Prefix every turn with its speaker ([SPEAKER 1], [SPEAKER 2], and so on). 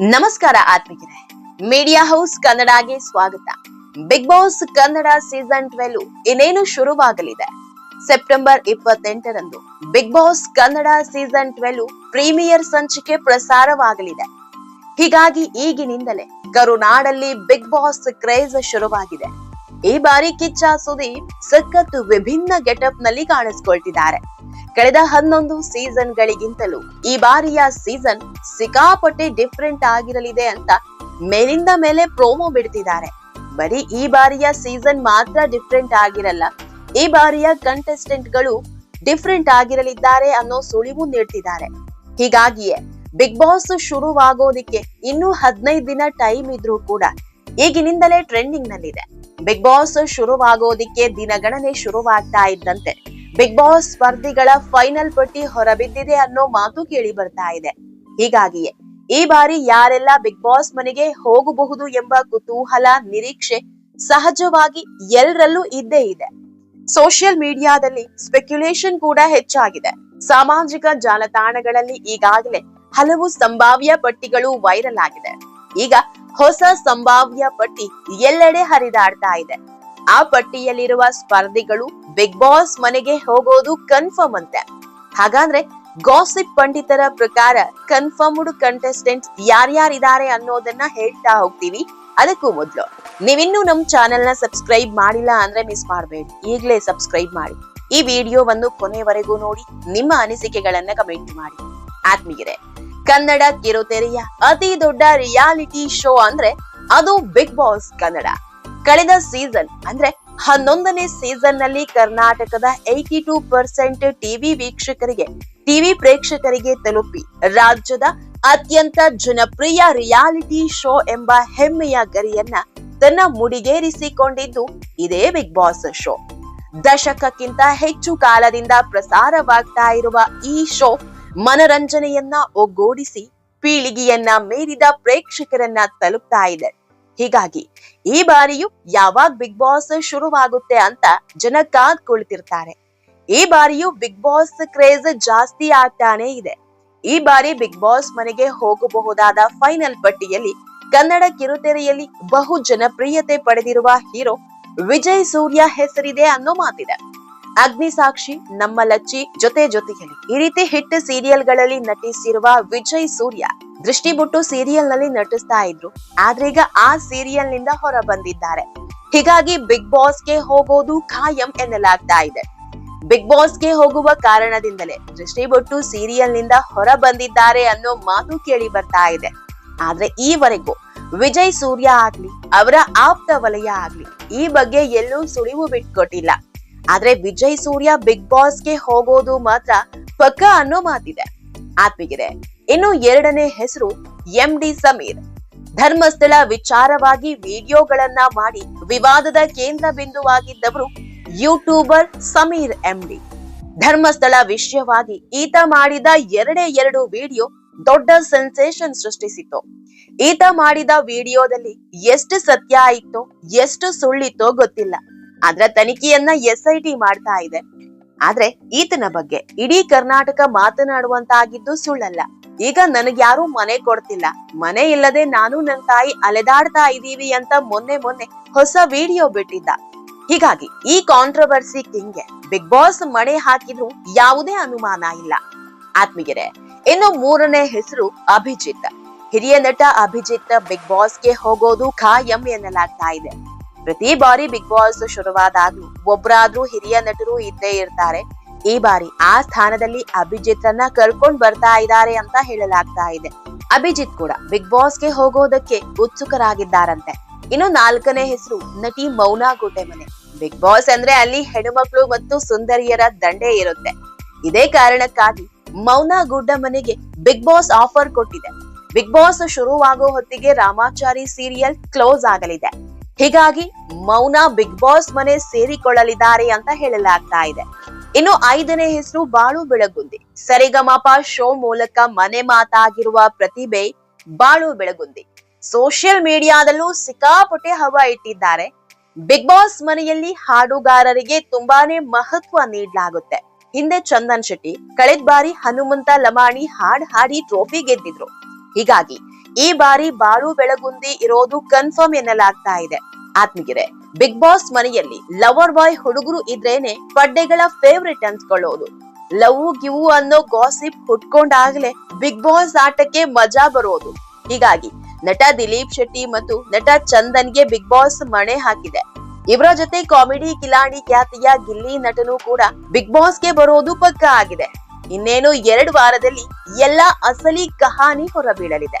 [SPEAKER 1] ನಮಸ್ಕಾರ ಆತ್ಮಿಕರೇ media house ಕನ್ನಡಗೆ ಸ್ವಾಗತ. Bigg Boss Kannada season twelve ಇನ್ನೇನು ಶುರುವಾಗಲಿದೆ? September ಇಪ್ಪತ್ತೆಂಟರಂದು Bigg Boss Kannada season twelve premiere ಸಂಚಿಕೆ ಪ್ರಸಾರವಾಗಲಿದೆ. ಹೀಗಾಗಿ ಈಗಿನಿಂದಲೇ ಕರುನಾಡಲ್ಲಿ ಬಿಗ್ ಬಾಸ್ ಕ್ರೇಜ್ ಶುರುವಾಗಿದೆ. ಈ ಬಾರಿ ಕಿಚ್ಚ ಸುದೀಪ್ ಸಖತ್ ವಿಭಿನ್ನ ಗೆಟಪ್ನಲ್ಲಿ ಕಾಣಿಸ್ಕೊಳ್ತಿದ್ದಾರೆ. ಕಳೆದ ಹನ್ನೊಂದು ಸೀಸನ್ ಗಳಿಗಿಂತಲೂ ಈ ಬಾರಿಯ ಸೀಸನ್ ಸಿಕ್ಕಾಪಟ್ಟೆ ಡಿಫ್ರೆಂಟ್ ಆಗಿರಲಿದೆ ಅಂತ ಮೇಲಿಂದ ಮೇಲೆ ಪ್ರೋಮೋ ಬಿಡ್ತಿದ್ದಾರೆ. ಬರೀ ಈ ಬಾರಿಯ ಸೀಸನ್ ಮಾತ್ರ ಡಿಫ್ರೆಂಟ್ ಆಗಿರಲ್ಲ, ಈ ಬಾರಿಯ ಕಂಟೆಸ್ಟೆಂಟ್ಗಳು ಡಿಫ್ರೆಂಟ್ ಆಗಿರಲಿದ್ದಾರೆ ಅನ್ನೋ ಸುಳಿವು ನೀಡ್ತಿದ್ದಾರೆ. ಹೀಗಾಗಿಯೇ ಬಿಗ್ ಬಾಸ್ ಶುರುವಾಗೋದಿಕ್ಕೆ ಇನ್ನೂ ಹದಿನೈದು ದಿನ ಟೈಮ್ ಇದ್ರೂ ಕೂಡ ಈಗಿನಿಂದಲೇ ಟ್ರೆಂಡಿಂಗ್ ನಲ್ಲಿದೆ ಬಿಗ್ ಬಾಸ್ ಶುರುವಾಗೋದಿಕ್ಕೆ ದಿನಗಣನೆ ಶುರುವಾಗ್ತಾ ಇದ್ದಂತೆ ಬಿಗ್ ಬಾಸ್ ಸ್ಪರ್ಧಿಗಳ ಫೈನಲ್ ಪಟ್ಟಿ ಹೊರಬಿದ್ದಿದೆ ಅನ್ನೋ ಮಾತು ಕೇಳಿ ಬರ್ತಾ ಇದೆ. ಹೀಗಾಗಿಯೇ, ಈ ಬಾರಿ ಯಾರೆಲ್ಲ ಬಿಗ್ ಬಾಸ್ ಮನೆಗೆ ಹೋಗಬಹುದು ಎಂಬ ಕುತೂಹಲ, ನಿರೀಕ್ಷೆ ಸಹಜವಾಗಿ ಎಲ್ಲರಲ್ಲೂ ಇದ್ದೇ ಇದೆ. ಸೋಷಿಯಲ್ ಮೀಡಿಯಾದಲ್ಲಿ ಸ್ಪೆಕ್ಯುಲೇಷನ್ ಕೂಡ ಹೆಚ್ಚಾಗಿದೆ. ಸಾಮಾಜಿಕ ಜಾಲತಾಣಗಳಲ್ಲಿ ಈಗಾಗಲೇ ಹಲವು ಸಂಭಾವ್ಯ ಪಟ್ಟಿಗಳು ವೈರಲ್ ಆಗಿದೆ. ಈಗ ಹೊಸ ಸಂಭಾವ್ಯ ಪಟ್ಟಿ ಎಲ್ಲೆಡೆ ಹರಿದಾಡ್ತಾ ಇದೆ. ಆ ಪಟ್ಟಿಯಲ್ಲಿರುವ ಸ್ಪರ್ಧಿಗಳು ಬಿಗ್ ಬಾಸ್ ಮನೆಗೆ ಹೋಗೋದು ಕನ್ಫರ್ಮ್ ಅಂತೆ. ಹಾಗಾದ್ರೆ ಗಾಸಿಪ್ ಪಂಡಿತರ ಪ್ರಕಾರ ಕನ್ಫರ್ಮ್ಡ್ ಕಂಟೆಸ್ಟೆಂಟ್ ಯಾರ್ಯಾರಿದ್ದಾರೆ ಅನ್ನೋದನ್ನ ಹೇಳ್ತಾ ಹೋಗ್ತೀವಿ. ಅದಕ್ಕೂ ಮೊದಲು, ನೀವಿನ್ನೂ ನಮ್ ಚಾನೆಲ್ನ ಸಬ್ಸ್ಕ್ರೈಬ್ ಮಾಡಿಲ್ಲ ಅಂದ್ರೆ ಮಿಸ್ ಮಾಡಬೇಡಿ. ಈಗಲೇ ಸಬ್ಸ್ಕ್ರೈಬ್ ಮಾಡಿ. ಈ ವಿಡಿಯೋವನ್ನು ಕೊನೆವರೆಗೂ ನೋಡಿ, ನಿಮ್ಮ ಅನಿಸಿಕೆಗಳನ್ನ ಕಮೆಂಟ್ ಮಾಡಿ. ಆತ್ಮೀಯರೇ, ಕನ್ನಡ ಕಿರುತೆರೆಯ ಅತಿ ದೊಡ್ಡ ರಿಯಾಲಿಟಿ ಶೋ ಅಂದ್ರೆ ಅದು ಬಿಗ್ ಬಾಸ್ ಕನ್ನಡ. ಕಳೆದ ಸೀಸನ್ ಅಂದ್ರೆ ಹನ್ನೊಂದನೇ ಸೀಸನ್ನಲ್ಲಿ ಕರ್ನಾಟಕದ ಏಯ್ಟಿ ಟೂ ಪರ್ಸೆಂಟ್ ಟಿವಿ ವೀಕ್ಷಕರಿಗೆ ಟಿವಿ ಪ್ರೇಕ್ಷಕರಿಗೆ ತಲುಪಿ ರಾಜ್ಯದ ಅತ್ಯಂತ ಜನಪ್ರಿಯ ರಿಯಾಲಿಟಿ ಶೋ ಎಂಬ ಹೆಮ್ಮೆಯ ಗರಿಯನ್ನ ತನ್ನ ಮುಡಿಗೇರಿಸಿಕೊಂಡಿದ್ದು ಇದೇ ಬಿಗ್ ಬಾಸ್ ಶೋ ದಶಕಕ್ಕಿಂತ ಹೆಚ್ಚು ಕಾಲದಿಂದ ಪ್ರಸಾರವಾಗ್ತಾ ಇರುವ ಈ ಶೋ ಮನರಂಜನೆಯನ್ನ ಒಗ್ಗೂಡಿಸಿ, ಪೀಳಿಗೆಯನ್ನ ಮೀರಿದ ಪ್ರೇಕ್ಷಕರನ್ನ ತಲುಪ್ತಾ ಇದೆ. ಹೀಗಾಗಿ ಈ ಬಾರಿಯೂ ಯಾವಾಗ ಬಿಗ್ ಬಾಸ್ ಶುರುವಾಗುತ್ತೆ ಅಂತ ಜನ ಕಾದ್ ಕುಳಿತಿರ್ತಾರೆ. ಈ ಬಾರಿಯೂ ಬಿಗ್ ಬಾಸ್ ಕ್ರೇಜ್ ಜಾಸ್ತಿ ಆಗ್ತಾನೆ ಇದೆ. ಈ ಬಾರಿ ಬಿಗ್ ಬಾಸ್ ಮನೆಗೆ ಹೋಗಬಹುದಾದ ಫೈನಲ್ ಪಟ್ಟಿಯಲ್ಲಿ ಕನ್ನಡ ಕಿರುತೆರೆಯಲ್ಲಿ ಬಹು ಜನಪ್ರಿಯತೆ ಪಡೆದಿರುವ ಹೀರೋ ವಿಜಯ್ ಸೂರ್ಯ ಹೆಸರಿದೆ ಅನ್ನೋ ಮಾತಿದೆ. ಅಗ್ನಿ ಸಾಕ್ಷಿ ನಮ್ಮ ಲಚ್ಚಿ ಜೊತೆ ಜೊತೆಯಲ್ಲಿ. ಈ ರೀತಿ ಹಿಟ್ ಸೀರಿಯಲ್ಗಳಲ್ಲಿ ನಟಿಸಿರುವ ವಿಜಯ್ ಸೂರ್ಯ ದೃಷ್ಟಿ ಬಿಟ್ಟು ಸೀರಿಯಲ್ನಲ್ಲಿ ನಟಿಸ್ತಾ ಇದ್ರು. ಆದ್ರೀಗ ಆ ಸೀರಿಯಲ್ನಿಂದ ಹೊರ ಬಂದಿದ್ದಾರೆ ಹೀಗಾಗಿ ಬಿಗ್ ಬಾಸ್ಗೆ ಹೋಗೋದು ಖಾಯಂ ಎನ್ನಲಾಗ್ತಾ ಇದೆ. ಬಿಗ್ ಬಾಸ್ಗೆ ಹೋಗುವ ಕಾರಣದಿಂದಲೇ ದೃಷ್ಟಿ ಬಿಟ್ಟು ಸೀರಿಯಲ್ನಿಂದ ಹೊರ ಬಂದಿದ್ದಾರೆ ಅನ್ನೋ ಮಾತು ಕೇಳಿ ಬರ್ತಾ ಇದೆ. ಆದ್ರೆ ಈವರೆಗೂ ವಿಜಯ್ ಸೂರ್ಯ ಆಗ್ಲಿ, ಅವರ ಆಪ್ತ ವಲಯ ಆಗ್ಲಿ, ಈ ಬಗ್ಗೆ ಎಲ್ಲೂ ಸುಳಿವು ಬಿಟ್ಕೊಟ್ಟಿಲ್ಲ. ಆದ್ರೆ ವಿಜಯ್ ಸೂರ್ಯ ಬಿಗ್ ಬಾಸ್ಗೆ ಹೋಗೋದು ಮಾತ್ರ ಪಕ್ಕ ಅನ್ನೋ ಮಾತಿದೆ. ಆತ್ಮೀಗಿದೆ ಇನ್ನು ಎರಡನೇ ಹೆಸರು ಎಂ ಡಿ ಸಮೀರ್. ಧರ್ಮಸ್ಥಳ ವಿಚಾರವಾಗಿ ವಿಡಿಯೋಗಳನ್ನ ಮಾಡಿ ವಿವಾದದ ಕೇಂದ್ರ ಬಿಂದುವಾಗಿದ್ದವರು ಯೂಟ್ಯೂಬರ್ ಸಮೀರ್ ಎಂಡಿ ಧರ್ಮಸ್ಥಳ ವಿಷಯವಾಗಿ ಈತ ಮಾಡಿದ ಎರಡೇ ಎರಡು ವಿಡಿಯೋ ದೊಡ್ಡ ಸೆನ್ಸೇಷನ್ ಸೃಷ್ಟಿಸಿತ್ತು. ಈತ ಮಾಡಿದ ವಿಡಿಯೋದಲ್ಲಿ ಎಷ್ಟು ಸತ್ಯ ಇತ್ತೋ, ಎಷ್ಟು ಸುಳ್ಳಿತ್ತೋ ಗೊತ್ತಿಲ್ಲ. ಅದರ ತನಿಖೆಯನ್ನ ಎಸ್ ಐ ಟಿ ಮಾಡ್ತಾ ಇದೆ. ಆದ್ರೆ ಈತನ ಬಗ್ಗೆ ಇಡೀ ಕರ್ನಾಟಕ ಮಾತನಾಡುವಂತಾಗಿದ್ದು ಸುಳ್ಳಲ್ಲ. ಈಗ ನನಗ್ಯಾರು ಮನೆ ಕೊಡ್ತಿಲ್ಲ. ಮನೆ ಇಲ್ಲದೆ ನಾನು ನನ್ನ ತಾಯಿ ಅಲೆದಾಡ್ತಾ ಇದ್ದೀವಿ ಅಂತ ಮೊನ್ನೆ ಮೊನ್ನೆ ಹೊಸ ವಿಡಿಯೋ ಬಿಟ್ಟಿದ್ದ. ಹೀಗಾಗಿ ಈ ಕಾಂಟ್ರವರ್ಸಿ ಕಿಂಗ್ಗೆ ಬಿಗ್ ಬಾಸ್ ಮಣೆ ಹಾಕಿದ್ರು ಯಾವುದೇ ಅನುಮಾನ ಇಲ್ಲ. ಆತ್ಮಿಗೆರೆ ಇನ್ನು ಮೂರನೇ ಹೆಸರು ಅಭಿಜಿತ್. ಹಿರಿಯ ನಟ ಅಭಿಜಿತ್ ಬಿಗ್ ಬಾಸ್ಗೆ ಹೋಗೋದು ಖಾಯಂ ಎನ್ನಲಾಗ್ತಾ ಇದೆ. ಪ್ರತಿ ಬಾರಿ ಬಿಗ್ ಬಾಸ್ ಶುರುವಾದಾಗ್ಲೂ ಒಬ್ಬರಾದ್ರೂ ಹಿರಿಯ ನಟರು ಇದ್ದೇ ಇರ್ತಾರೆ. ಈ ಬಾರಿ ಆ ಸ್ಥಾನದಲ್ಲಿ ಅಭಿಜಿತ್ ಅನ್ನ ಕರ್ಕೊಂಡ್ ಬರ್ತಾ ಇದ್ದಾರೆ ಅಂತ ಹೇಳಲಾಗ್ತಾ ಇದೆ. ಅಭಿಜಿತ್ ಕೂಡ ಬಿಗ್ ಬಾಸ್ಗೆ ಹೋಗೋದಕ್ಕೆ ಉತ್ಸುಕರಾಗಿದ್ದಾರಂತೆ. ಇನ್ನು ನಾಲ್ಕನೇ ಹೆಸರು ನಟಿ ಮೌನಾ ಮನೆ ಬಿಗ್ ಬಾಸ್ ಅಂದ್ರೆ ಅಲ್ಲಿ ಹೆಣ್ಮಕ್ಳು ಮತ್ತು ಸುಂದರಿಯರ ದಂಡೆ ಇರುತ್ತೆ. ಇದೇ ಕಾರಣಕ್ಕಾಗಿ ಮೌನಾ ಗುಡ್ಡ ಮನೆಗೆ ಬಿಗ್ ಬಾಸ್ ಆಫರ್ ಕೊಟ್ಟಿದೆ. ಬಿಗ್ ಬಾಸ್ ಶುರುವಾಗೋ ಹೊತ್ತಿಗೆ ರಾಮಾಚಾರಿ ಸೀರಿಯಲ್ ಕ್ಲೋಸ್ ಆಗಲಿದೆ. ಹೀಗಾಗಿ ಮೌನ ಬಿಗ್ ಬಾಸ್ ಮನೆ ಸೇರಿಕೊಳ್ಳಲಿದ್ದಾರೆ ಅಂತ ಹೇಳಲಾಗ್ತಾ ಇದೆ. ಇನ್ನು ಐದನೇ ಹೆಸರು ಬಾಳು ಬೆಳಗುಂದಿ. ಸರಿಗಮಪ ಶೋ ಮೂಲಕ ಮನೆ ಮಾತಾಗಿರುವ ಪ್ರತಿಭೆ ಬಾಳು ಬೆಳಗುಂದಿ. ಸೋಷಿಯಲ್ ಮೀಡಿಯಾದಲ್ಲೂ ಸಿಕ್ಕಾಪಟ್ಟೆ ಹವಾ ಇಟ್ಟಿದ್ದಾರೆ. ಬಿಗ್ ಬಾಸ್ ಮನೆಯಲ್ಲಿ ಹಾಡುಗಾರರಿಗೆ ತುಂಬಾನೇ ಮಹತ್ವ ನೀಡಲಾಗುತ್ತೆ. ಹಿಂದೆ ಚಂದನ್ ಶೆಟ್ಟಿ, ಕಳೆದ ಬಾರಿ ಹನುಮಂತ ಲಮಾಣಿ ಹಾಡ್ ಹಾಡಿ ಟ್ರೋಫಿ ಗೆದ್ದಿದ್ರು. ಹೀಗಾಗಿ ಈ ಬಾರಿ ಬಾಳು ಬೆಳಗುಂದಿ ಇರೋದು ಕನ್ಫರ್ಮ್ ಎನ್ನಲಾಗ್ತಾ ಇದೆ. ಆತ್ಮಗಿರೆ ಬಿಗ್ ಬಾಸ್ ಮನೆಯಲ್ಲಿ ಲವರ್ ಬಾಯ್ ಹುಡುಗರು ಇದ್ರೇನೆ ಪಡ್ಡೆಗಳ ಫೇವ್ರೆಟ್ ಅನ್ಸ್ಕೊಳ್ಳೋದು. ಲವ್, ಗಿವ್ ಅನ್ನೋ ಗಾಸಿಪ್ ಹುಟ್ಕೊಂಡಾಗ್ಲೇ ಬಿಗ್ ಬಾಸ್ ಆಟಕ್ಕೆ ಮಜಾ ಬರೋದು. ಹೀಗಾಗಿ ನಟ ದಿಲೀಪ್ ಶೆಟ್ಟಿ ಮತ್ತು ನಟ ಚಂದನ್ಗೆ ಬಿಗ್ ಬಾಸ್ ಮಣೆ ಹಾಕಿದೆ. ಇವರ ಜೊತೆ ಕಾಮಿಡಿ ಕಿಲಾಡಿ ಖ್ಯಾತಿಯ ಗಿಲ್ಲಿ ನಟನು ಕೂಡ ಬಿಗ್ ಬಾಸ್ಗೆ ಬರೋದು ಪಕ್ಕ ಆಗಿದೆ. ಇನ್ನೇನು ಎರಡು ವಾರದಲ್ಲಿ ಎಲ್ಲಾ ಅಸಲಿ ಕಹಾನಿ ಹೊರಬೀಳಲಿದೆ.